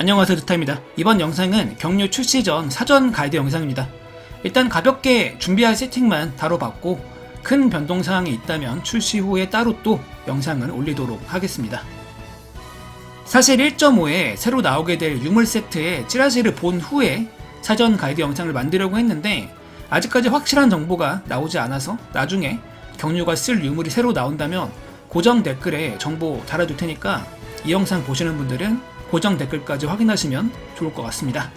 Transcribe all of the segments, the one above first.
안녕하세요 드타입니다. 이번 영상은 경류 출시 전 사전 가이드 영상입니다. 일단 가볍게 준비할 세팅만 다뤄봤고 큰 변동사항이 있다면 출시 후에 따로 또 영상을 올리도록 하겠습니다. 사실 1.5에 새로 나오게 될 유물 세트의 찌라시를 본 후에 사전 가이드 영상을 만들려고 했는데 아직까지 확실한 정보가 나오지 않아서 나중에 경류가 쓸 유물이 새로 나온다면 고정 댓글에 정보 달아둘 테니까 이 영상 보시는 분들은 고정 댓글까지 확인하시면 좋을 것 같습니다.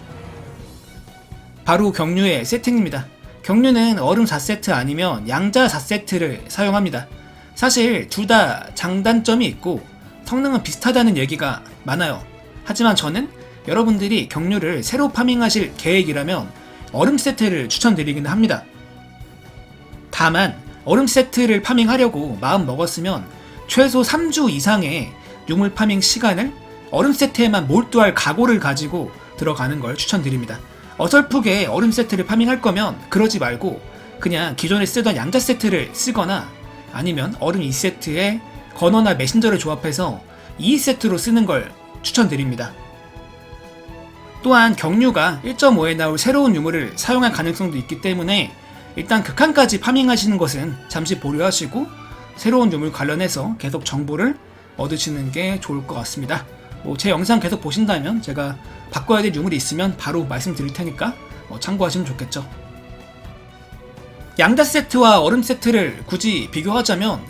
바로 경류의 세팅입니다. 경류는 얼음 4세트 아니면 양자 4세트를 사용합니다. 사실 둘 다 장단점이 있고 성능은 비슷하다는 얘기가 많아요. 하지만 저는 여러분들이 경류를 새로 파밍하실 계획이라면 얼음 세트를 추천드리긴 합니다. 다만 얼음 세트를 파밍하려고 마음 먹었으면 최소 3주 이상의 유물 파밍 시간을 얼음 세트에만 몰두할 각오를 가지고 들어가는 걸 추천드립니다. 어설프게 얼음 세트를 파밍할 거면 그러지 말고 그냥 기존에 쓰던 양자 세트를 쓰거나 아니면 얼음 2세트에 건어나 메신저를 조합해서 2세트로 쓰는 걸 추천드립니다. 또한 경류가 1.5에 나올 새로운 유물을 사용할 가능성도 있기 때문에 일단 극한까지 파밍하시는 것은 잠시 보류하시고 새로운 유물 관련해서 계속 정보를 얻으시는 게 좋을 것 같습니다. 뭐 제 영상 계속 보신다면 제가 바꿔야 될 유물이 있으면 바로 말씀드릴 테니까 어, 참고하시면 좋겠죠. 양자 세트와 얼음 세트를 굳이 비교하자면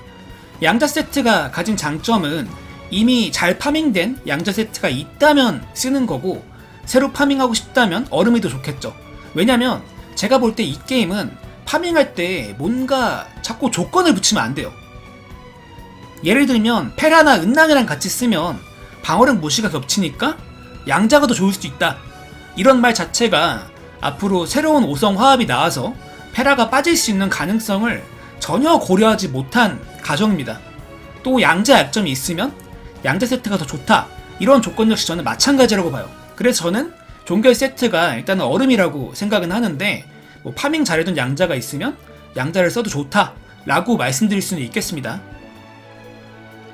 양자 세트가 가진 장점은 이미 잘 파밍된 양자 세트가 있다면 쓰는 거고 새로 파밍하고 싶다면 얼음이 더 좋겠죠. 왜냐면 제가 볼 때 이 게임은 파밍할 때 뭔가 자꾸 조건을 붙이면 안 돼요. 예를 들면 페라나 은랑이랑 같이 쓰면 방어력 무시가 겹치니까 양자가 더 좋을 수도 있다. 이런 말 자체가 앞으로 새로운 5성 화합이 나와서 페라가 빠질 수 있는 가능성을 전혀 고려하지 못한 가정입니다. 또 양자 약점이 있으면 양자 세트가 더 좋다. 이런 조건 역시 저는 마찬가지라고 봐요. 그래서 저는 종결 세트가 일단은 얼음이라고 생각은 하는데 뭐 파밍 잘해둔 양자가 있으면 양자를 써도 좋다. 라고 말씀드릴 수는 있겠습니다.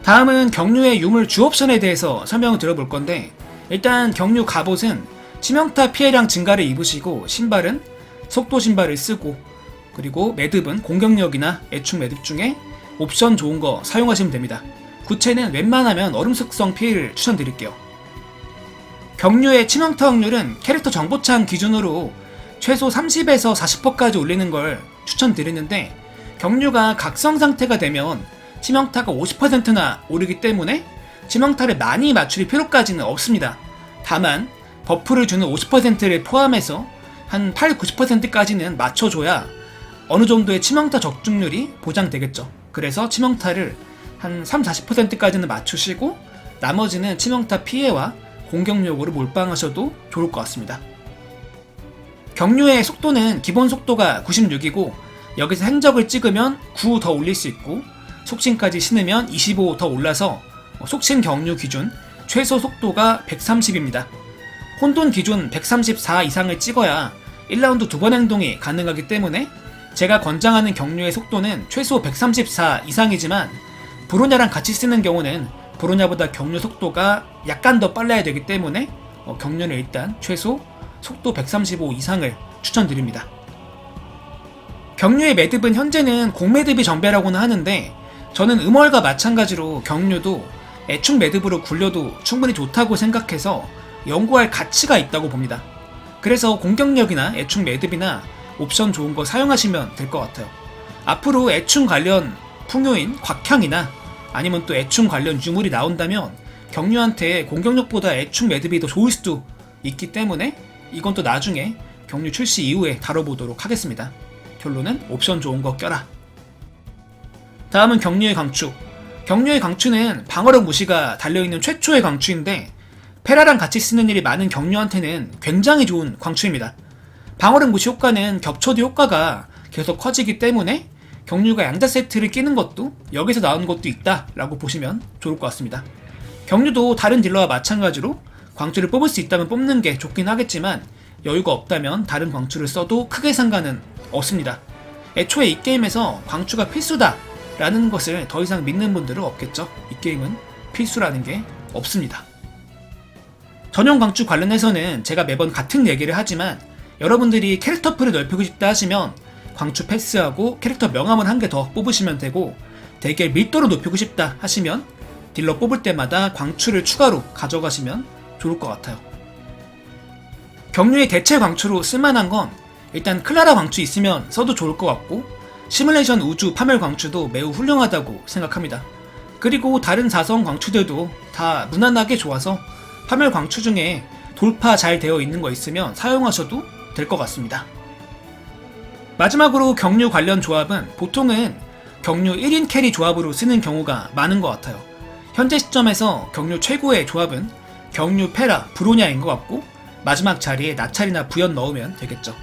다음은 경류의 유물 주 옵션에 대해서 설명을 드려볼 건데 일단 경류 갑옷은 치명타 피해량 증가를 입으시고 신발은 속도 신발을 쓰고 그리고 매듭은 공격력이나 애축 매듭 중에 옵션 좋은 거 사용하시면 됩니다. 구체는 웬만하면 얼음 속성 피해를 추천드릴게요. 경류의 치명타 확률은 캐릭터 정보창 기준으로 최소 30에서 40%까지 올리는 걸 추천드리는데 경류가 각성 상태가 되면 치명타가 50%나 오르기 때문에 치명타를 많이 맞출 필요까지는 없습니다. 다만 버프를 주는 50%를 포함해서 한 8, 90%까지는 맞춰줘야 어느 정도의 치명타 적중률이 보장되겠죠. 그래서 치명타를 한 3, 40%까지는 맞추시고 나머지는 치명타 피해와 공격력으로 몰빵하셔도 좋을 것 같습니다. 경류의 속도는 기본 속도가 96이고 여기서 행적을 찍으면 9 더 올릴 수 있고 속신까지 신으면 25더 올라서 속신 경류 기준 최소 속도가 130입니다. 혼돈 기준 134 이상을 찍어야 1라운드 두 번 행동이 가능하기 때문에 제가 권장하는 경류의 속도는 최소 134 이상이지만 브로냐랑 같이 쓰는 경우는 브로냐보다 경류 속도가 약간 더 빨라야 되기 때문에 어, 경류는 일단 최소 속도 135 이상을 추천드립니다. 경류의 매듭은 현재는 공매듭이 정배라고는 하는데 저는 음월과 마찬가지로 경류도 애축 매듭으로 굴려도 충분히 좋다고 생각해서 연구할 가치가 있다고 봅니다. 그래서 공격력이나 애축 매듭이나 옵션 좋은 거 사용하시면 될 것 같아요. 앞으로 애충 관련 풍요인 곽향이나 아니면 또 애충 관련 유물이 나온다면 경류한테 공격력보다 애충 매듭이 더 좋을 수도 있기 때문에 이건 또 나중에 경류 출시 이후에 다뤄보도록 하겠습니다. 결론은 옵션 좋은 거 껴라. 다음은 경류의 강추. 경류의 강추는 방어력 무시가 달려있는 최초의 강추인데 페라랑 같이 쓰는 일이 많은 경류한테는 굉장히 좋은 강추입니다. 방어력 무시 효과는 겹쳐도 효과가 계속 커지기 때문에 경류가 양자 세트를 끼는 것도 여기서 나오는 것도 있다라고 보시면 좋을 것 같습니다. 경류도 다른 딜러와 마찬가지로 광추를 뽑을 수 있다면 뽑는 게 좋긴 하겠지만 여유가 없다면 다른 광추를 써도 크게 상관은 없습니다. 애초에 이 게임에서 광추가 필수다 라는 것을 더 이상 믿는 분들은 없겠죠. 이 게임은 필수라는 게 없습니다. 전용 광추 관련해서는 제가 매번 같은 얘기를 하지만 여러분들이 캐릭터 풀을 넓히고 싶다 하시면 광추 패스하고 캐릭터 명함을 한개 더 뽑으시면 되고 대결 밀도를 높이고 싶다 하시면 딜러 뽑을 때마다 광추를 추가로 가져가시면 좋을 것 같아요. 경류의 대체 광추로 쓸만한 건 일단 클라라 광추 있으면 써도 좋을 것 같고 시뮬레이션 우주 파멸 광추도 매우 훌륭하다고 생각합니다. 그리고 다른 사성 광추들도 다 무난하게 좋아서 파멸 광추 중에 돌파 잘 되어 있는 거 있으면 사용하셔도 될 것 같습니다. 마지막으로 경류 관련 조합은 보통은 경류 1인 캐리 조합으로 쓰는 경우가 많은 것 같아요. 현재 시점에서 경류 최고의 조합은 경류 페라 브로냐인 것 같고 마지막 자리에 나찰이나 부연 넣으면 되겠죠.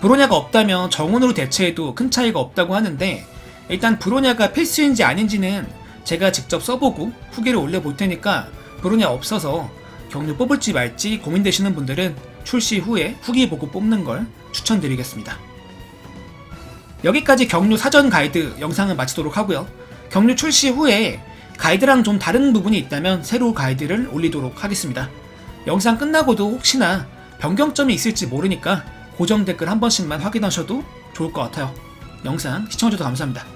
브로냐가 없다면 정운으로 대체해도 큰 차이가 없다고 하는데 일단 브로냐가 필수인지 아닌지는 제가 직접 써보고 후기를 올려볼 테니까 브로냐 없어서 경류 뽑을지 말지 고민되시는 분들은 출시 후에 후기 보고 뽑는 걸 추천드리겠습니다. 여기까지 경류 사전 가이드 영상을 마치도록 하고요. 경류 출시 후에 가이드랑 좀 다른 부분이 있다면 새로 가이드를 올리도록 하겠습니다. 영상 끝나고도 혹시나 변경점이 있을지 모르니까 고정 댓글 한 번씩만 확인하셔도 좋을 것 같아요. 영상 시청해주셔서 감사합니다.